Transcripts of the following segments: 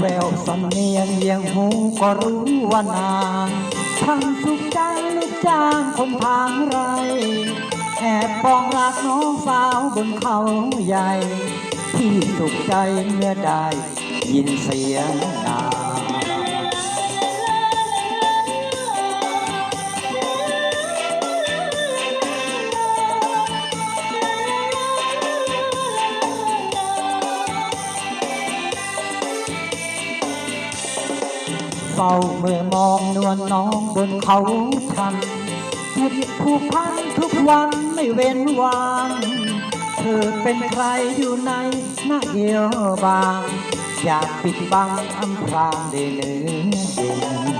แววสำเนียงเยียงหูก็รู้ว่านางทำสุขใจลูกจ้างคนทางไร แอบปองรักน้องสาวบนเขาใหญ่ ที่สุขใจเมื่อได้ยินเสียงนาง เฝ้าเมื่อมองนวลน้องบนเขาชันจิตผูกพันทุกวันไม่เว้นวางเธอเป็นใครอยู่ในหน้าเดียวบาง อยากปิดบังอำพรางได้เนื้อเดิน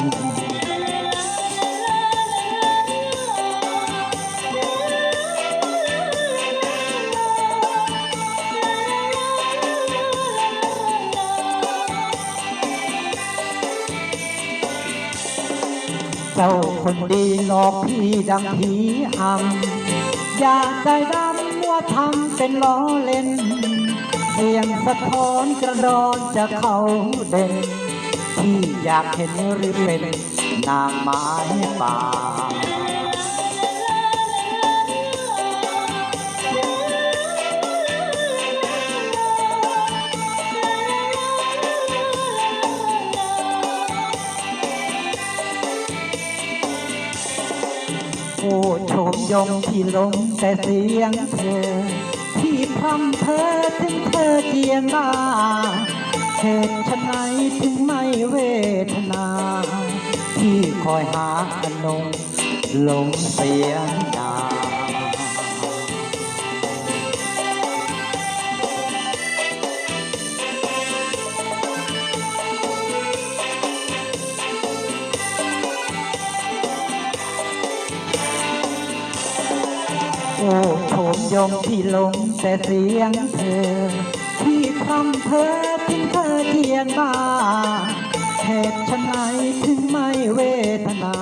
เจ้าคนดีหลอกพี่ดังผีอำอย่าใจดำมัวทำเป็นล้อเล่น เสียงสะท้อนกระดอนจะเขาเด่นที่อยากเห็นหรือเป็นนางไม้ป่า ผู้ชมยงที่ลงแต่เสียงเธอ ที่พร่ำเธอถึงเธอเจียนมาเหตุฉนไหนถึงไม่เวทนา ที่คอยหาอนงลงเสียงดา โอ้โฉมยงที่ลงแต่เสียงเธอ ที่ทำเธอถึงเธอเทียนมาเหตุฉันไหนถึงไม่เวทนา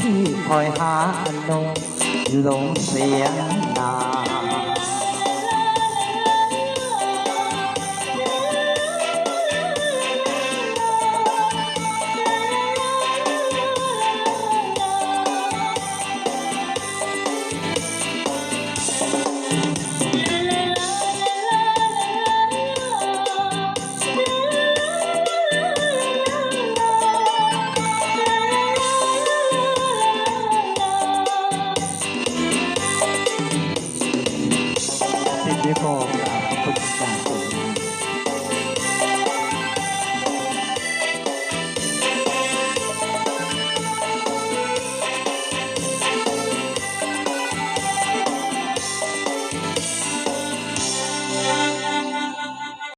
ที่คอยหาอนงหลงเสียงนา Beautiful.